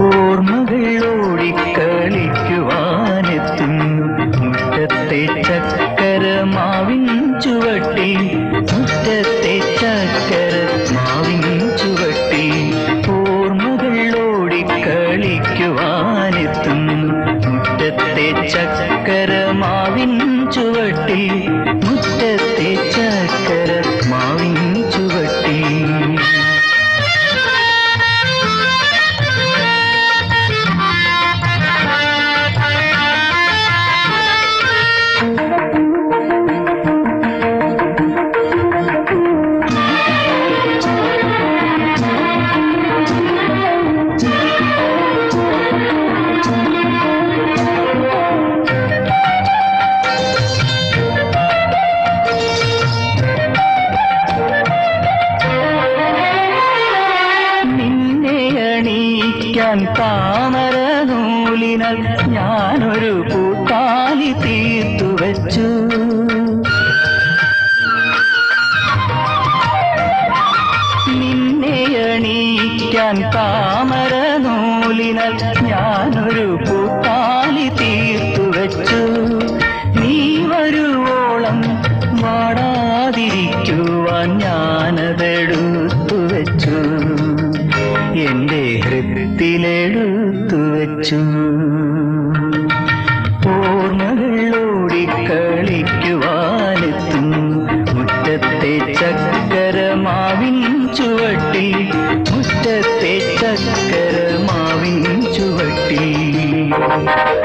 ഓർമ്മകൾ അണിയിക്കാൻ താമര നൂലിനാൽ ഞാനൊരു കൂട്ടാലി തീർത്തു വെച്ചു. നിന്നെ എണീക്കാൻ താമര നൂലിനാൽ ഞാനൊരു കൂട്ടാലി തീർത്തു വെച്ചു. നീ വരുവോളം വാടാതിരിക്കുവാൻ Thank you.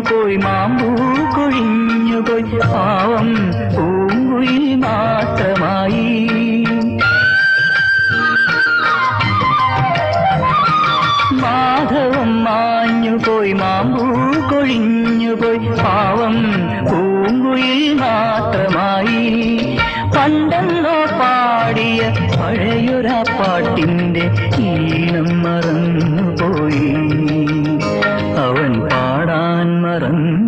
മാഞ്ഞുപോയി മാമ്പൂ കൊഴിഞ്ഞുപോയി പാവം പൂങ്കുയിൽ മാത്രമായി. മാധവം മാഞ്ഞുപോയി മാമ്പൂ കൊഴിഞ്ഞുപോയി പാവം പൂങ്കുയിൽ മാത്രമായി. പണ്ടെന്നോ പാടിയ പഴയൊരാ പാട്ടിന്റെ ഈണം മറന്നുപോയി.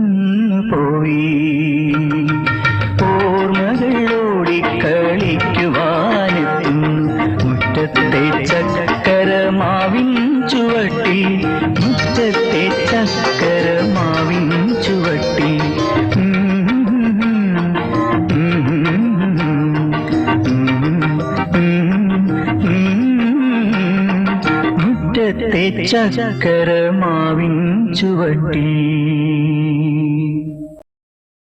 മറന്നുപോയി മുറ്റത്തെ ചുവട്ടി